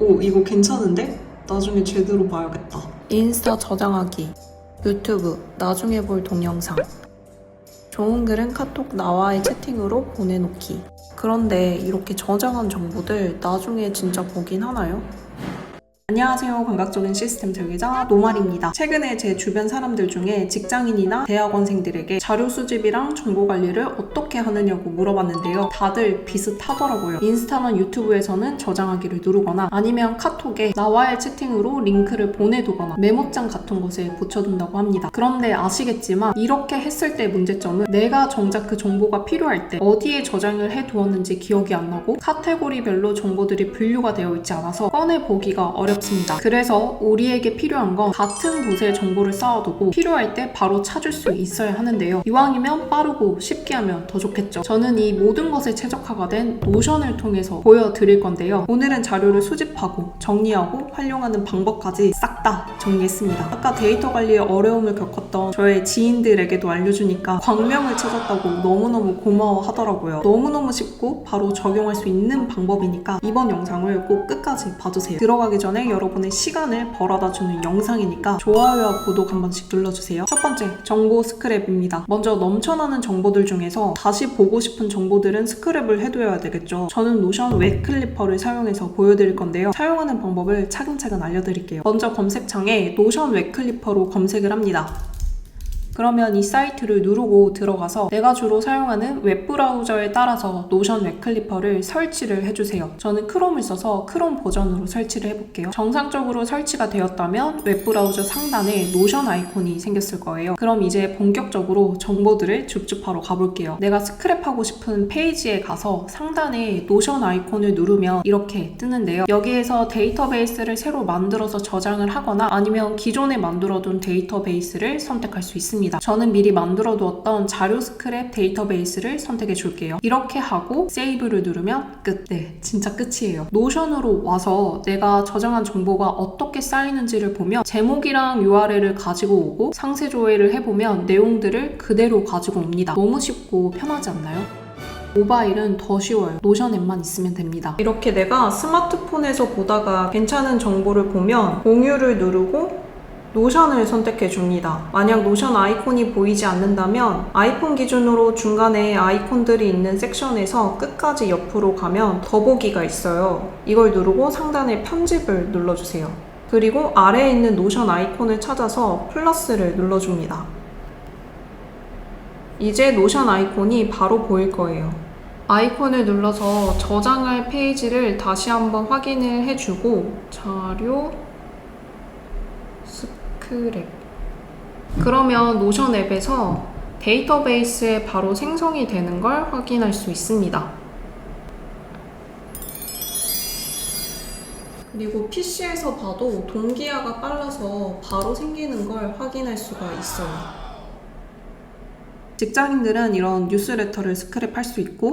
오, 이거 괜찮은데? 나중에 제대로 봐야겠다. 인스타 저장하기, 유튜브 나중에 볼 동영상, 좋은 글은 카톡 나와의 채팅으로 보내놓기. 그런데 이렇게 저장한 정보들 나중에 진짜 보긴 하나요? 안녕하세요. 감각적인 시스템 설계자 노말입니다. 최근에 제 주변 사람들 중에 직장인이나 대학원생들에게 자료 수집이랑 정보 관리를 어떻게 하느냐고 물어봤는데요. 다들 비슷하더라고요. 인스타나 유튜브에서는 저장하기를 누르거나 아니면 카톡에 나와의 채팅으로 링크를 보내두거나 메모장 같은 곳에 붙여둔다고 합니다. 그런데 아시겠지만 이렇게 했을 때 문제점은 내가 정작 그 정보가 필요할 때 어디에 저장을 해두었는지 기억이 안 나고 카테고리별로 정보들이 분류가 되어 있지 않아서 꺼내 보기가 어렵 습니다. 그래서 우리에게 필요한 건 같은 곳에 정보를 쌓아두고 필요할 때 바로 찾을 수 있어야 하는데요. 이왕이면 빠르고 쉽게 하면 더 좋겠죠. 저는 이 모든 것에 최적화가 된 노션을 통해서 보여드릴 건데요. 오늘은 자료를 수집하고 정리하고 활용하는 방법까지 싹 다 정리했습니다. 아까 데이터 관리에 어려움을 겪었던 저의 지인들에게도 알려주니까 광명을 찾았다고 너무너무 고마워 하더라고요. 너무너무 쉽고 바로 적용할 수 있는 방법이니까 이번 영상을 꼭 끝까지 봐주세요. 들어가기 전에 여러분의 시간을 벌어다 주는 영상이니까 좋아요와 구독 한 번씩 눌러주세요. 첫 번째, 정보 스크랩입니다. 먼저 넘쳐나는 정보들 중에서 다시 보고 싶은 정보들은 스크랩을 해둬야 되겠죠. 저는 노션 웹 클리퍼를 사용해서 보여드릴 건데요. 사용하는 방법을 차근차근 알려드릴게요. 먼저 검색창에 노션 웹 클리퍼로 검색을 합니다. 그러면 이 사이트를 누르고 들어가서 내가 주로 사용하는 웹 브라우저에 따라서 노션 웹 클리퍼를 설치를 해주세요. 저는 크롬을 써서 크롬 버전으로 설치를 해볼게요. 정상적으로 설치가 되었다면 웹 브라우저 상단에 노션 아이콘이 생겼을 거예요. 그럼 이제 본격적으로 정보들을 줍줍하러 가볼게요. 내가 스크랩하고 싶은 페이지에 가서 상단에 노션 아이콘을 누르면 이렇게 뜨는데요. 여기에서 데이터베이스를 새로 만들어서 저장을 하거나 아니면 기존에 만들어둔 데이터베이스를 선택할 수 있습니다. 저는 미리 만들어 두었던 자료 스크랩 데이터베이스를 선택해 줄게요. 이렇게 하고 세이브를 누르면 끝. 네, 진짜 끝이에요. 노션으로 와서 내가 저장한 정보가 어떻게 쌓이는지를 보면 제목이랑 URL을 가지고 오고 상세 조회를 해보면 내용들을 그대로 가지고 옵니다. 너무 쉽고 편하지 않나요? 모바일은 더 쉬워요. 노션 앱만 있으면 됩니다. 이렇게 내가 스마트폰에서 보다가 괜찮은 정보를 보면 공유를 누르고 노션을 선택해 줍니다. 만약 노션 아이콘이 보이지 않는다면 아이폰 기준으로 중간에 아이콘들이 있는 섹션에서 끝까지 옆으로 가면 더보기가 있어요. 이걸 누르고 상단에 편집을 눌러주세요. 그리고 아래에 있는 노션 아이콘을 찾아서 플러스를 눌러줍니다. 이제 노션 아이콘이 바로 보일 거예요. 아이콘을 눌러서 저장할 페이지를 다시 한번 확인을 해주고 자료 스크랩 그러면 노션 앱에서 데이터베이스에 바로 생성이 되는 걸 확인할 수 있습니다. 그리고 PC에서 봐도 동기화가 빨라서 바로 생기는 걸 확인할 수가 있어요. 직장인들은 이런 뉴스레터를 스크랩할 수 있고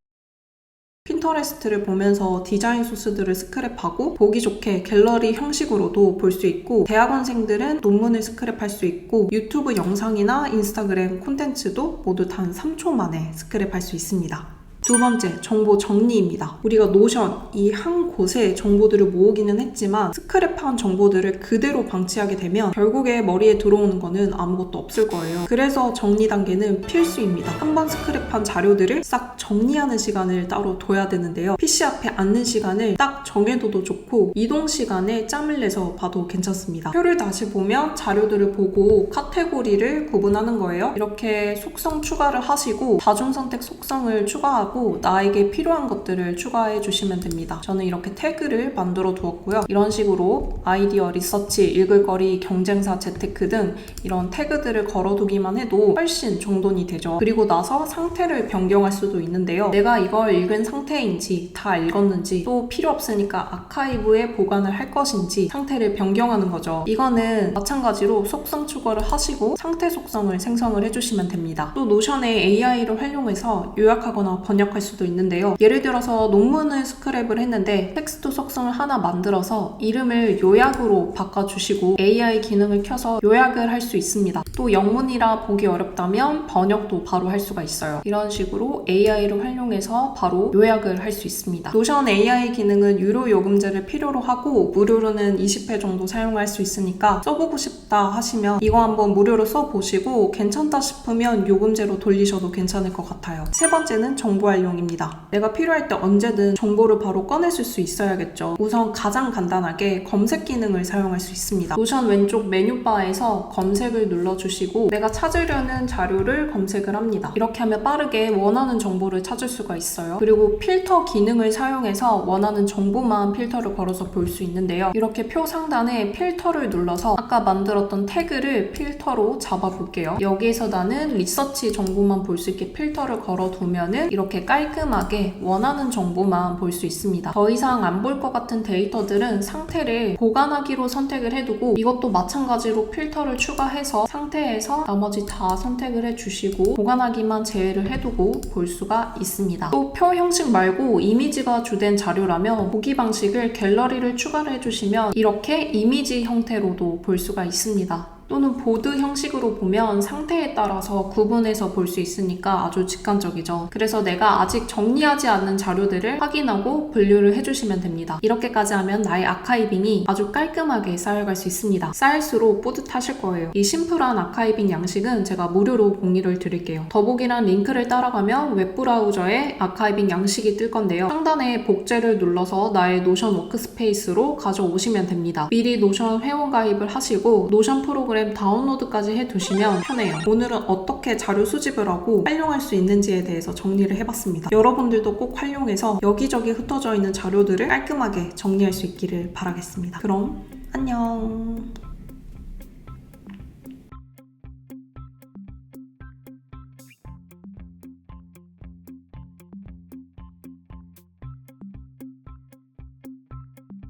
핀터레스트를 보면서 디자인 소스들을 스크랩하고 보기 좋게 갤러리 형식으로도 볼 수 있고 대학원생들은 논문을 스크랩할 수 있고 유튜브 영상이나 인스타그램 콘텐츠도 모두 단 3초 만에 스크랩할 수 있습니다. 두 번째, 정보 정리입니다. 우리가 노션, 이 한 곳에 정보들을 모으기는 했지만 스크랩한 정보들을 그대로 방치하게 되면 결국에 머리에 들어오는 거는 아무것도 없을 거예요. 그래서 정리 단계는 필수입니다. 한번 스크랩한 자료들을 싹 정리하는 시간을 따로 둬야 되는데요. PC 앞에 앉는 시간을 딱 정해둬도 좋고 이동 시간에 짬을 내서 봐도 괜찮습니다. 표를 다시 보면 자료들을 보고 카테고리를 구분하는 거예요. 이렇게 속성 추가를 하시고 다중 선택 속성을 추가하고 나에게 필요한 것들을 추가해 주시면 됩니다. 저는 이렇게 태그를 만들어 두었고요. 이런 식으로 아이디어 리서치, 읽을거리, 경쟁사 재테크 등 이런 태그들을 걸어두기만 해도 훨씬 정돈이 되죠. 그리고 나서 상태를 변경할 수도 있는데요. 내가 이걸 읽은 상태인지 다 읽었는지 또 필요 없으니까 아카이브에 보관을 할 것인지 상태를 변경하는 거죠. 이거는 마찬가지로 속성 추가를 하시고 상태 속성을 생성을 해주시면 됩니다. 또 노션의 AI를 활용해서 요약하거나 번역 입력할 수도 있는데요. 예를 들어서 논문을 스크랩을 했는데 텍스트 속성을 하나 만들어서 이름을 요약으로 바꿔주시고 AI 기능을 켜서 요약을 할 수 있습니다. 또 영문이라 보기 어렵다면 번역도 바로 할 수가 있어요. 이런 식으로 AI를 활용해서 바로 요약을 할 수 있습니다. 노션 AI 기능은 유료 요금제를 필요로 하고 무료로는 20회 정도 사용할 수 있으니까 써보고 싶다 하시면 이거 한번 무료로 써보시고 괜찮다 싶으면 요금제로 돌리셔도 괜찮을 것 같아요. 세 번째는 정보 활용입니다. 내가 필요할 때 언제든 정보를 바로 꺼내줄 수 있어야겠죠. 우선 가장 간단하게 검색 기능을 사용할 수 있습니다. 노션 왼쪽 메뉴바에서 검색을 눌러주시고 내가 찾으려는 자료를 검색을 합니다. 이렇게 하면 빠르게 원하는 정보를 찾을 수가 있어요. 그리고 필터 기능을 사용해서 원하는 정보만 필터를 걸어서 볼 수 있는데요. 이렇게 표 상단에 필터를 눌러서 아까 만들었던 태그를 필터로 잡아볼게요. 여기에서 나는 리서치 정보만 볼 수 있게 필터를 걸어두면은 이렇게 깔끔하게 원하는 정보만 볼 수 있습니다. 더 이상 안 볼 것 같은 데이터들은 상태를 보관하기로 선택을 해두고 이것도 마찬가지로 필터를 추가해서 상태에서 나머지 다 선택을 해주시고 보관하기만 제외를 해두고 볼 수가 있습니다. 또 표 형식 말고 이미지가 주된 자료라면 보기 방식을 갤러리를 추가를 해주시면 이렇게 이미지 형태로도 볼 수가 있습니다. 또는 보드 형식으로 보면 상태에 따라서 구분해서 볼 수 있으니까 아주 직관적이죠. 그래서 내가 아직 정리하지 않는 자료들을 확인하고 분류를 해주시면 됩니다. 이렇게까지 하면 나의 아카이빙이 아주 깔끔하게 쌓여갈 수 있습니다. 쌓일수록 뿌듯하실 거예요. 이 심플한 아카이빙 양식은 제가 무료로 공유를 드릴게요. 더보기란 링크를 따라가면 웹브라우저에 아카이빙 양식이 뜰 건데요. 상단에 복제를 눌러서 나의 노션 워크스페이스로 가져오시면 됩니다. 미리 노션 회원 가입을 하시고 노션 프로그램 다운로드까지 해두시면 편해요. 오늘은 어떻게 자료 수집을 하고 활용할 수 있는지에 대해서 정리를 해봤습니다. 여러분들도 꼭 활용해서 여기저기 흩어져 있는 자료들을 깔끔하게 정리할 수 있기를 바라겠습니다. 그럼 안녕.